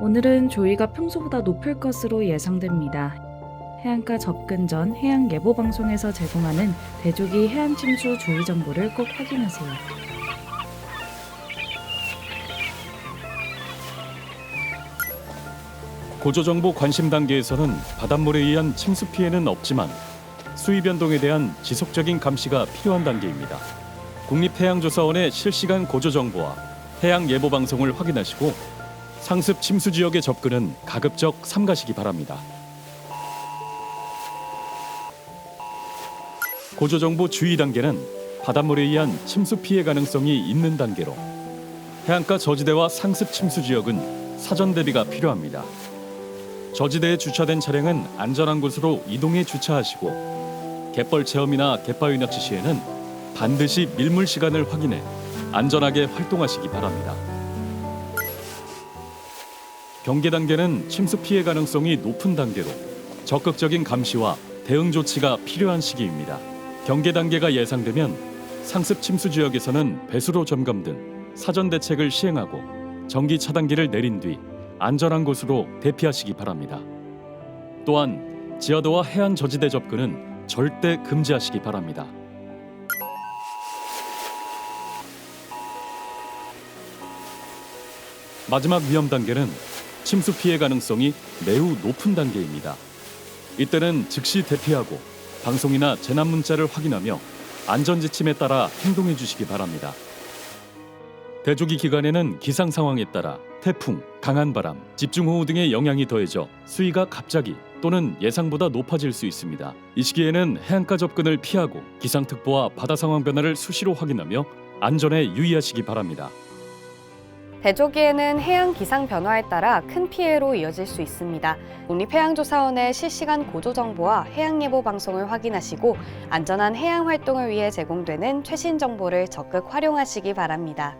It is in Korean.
오늘은 조위가 평소보다 높을 것으로 예상됩니다. 해안가 접근 전 해양 예보 방송에서 제공하는 대조기 해안 침수 주의 정보를 꼭 확인하세요. 고조정보 관심 단계에서는 바닷물에 의한 침수 피해는 없지만 수위 변동에 대한 지속적인 감시가 필요한 단계입니다. 국립해양조사원의 실시간 고조정보와 해양 예보 방송을 확인하시고 상습 침수 지역의 접근은 가급적 삼가시기 바랍니다. 고조정보 주의 단계는 바닷물에 의한 침수 피해 가능성이 있는 단계로 해안가 저지대와 상습 침수 지역은 사전 대비가 필요합니다. 저지대에 주차된 차량은 안전한 곳으로 이동해 주차하시고 갯벌 체험이나 갯바위 낚시 시에는 반드시 밀물 시간을 확인해 안전하게 활동하시기 바랍니다. 경계 단계는 침수 피해 가능성이 높은 단계로 적극적인 감시와 대응 조치가 필요한 시기입니다. 경계 단계가 예상되면 상습 침수 지역에서는 배수로 점검 등 사전 대책을 시행하고 전기 차단기를 내린 뒤 안전한 곳으로 대피하시기 바랍니다. 또한 지하도와 해안 저지대 접근은 절대 금지하시기 바랍니다. 마지막 위험 단계는 침수 피해 가능성이 매우 높은 단계입니다. 이때는 즉시 대피하고 방송이나 재난 문자를 확인하며 안전 지침에 따라 행동해 주시기 바랍니다. 대조기 기간에는 기상 상황에 따라 태풍, 강한 바람, 집중호우 등의 영향이 더해져 수위가 갑자기 또는 예상보다 높아질 수 있습니다. 이 시기에는 해안가 접근을 피하고 기상특보와 바다 상황 변화를 수시로 확인하며 안전에 유의하시기 바랍니다. 대조기에는 해양 기상 변화에 따라 큰 피해로 이어질 수 있습니다. 국립해양조사원의 실시간 고조 정보와 해양 예보 방송을 확인하시고 안전한 해양 활동을 위해 제공되는 최신 정보를 적극 활용하시기 바랍니다.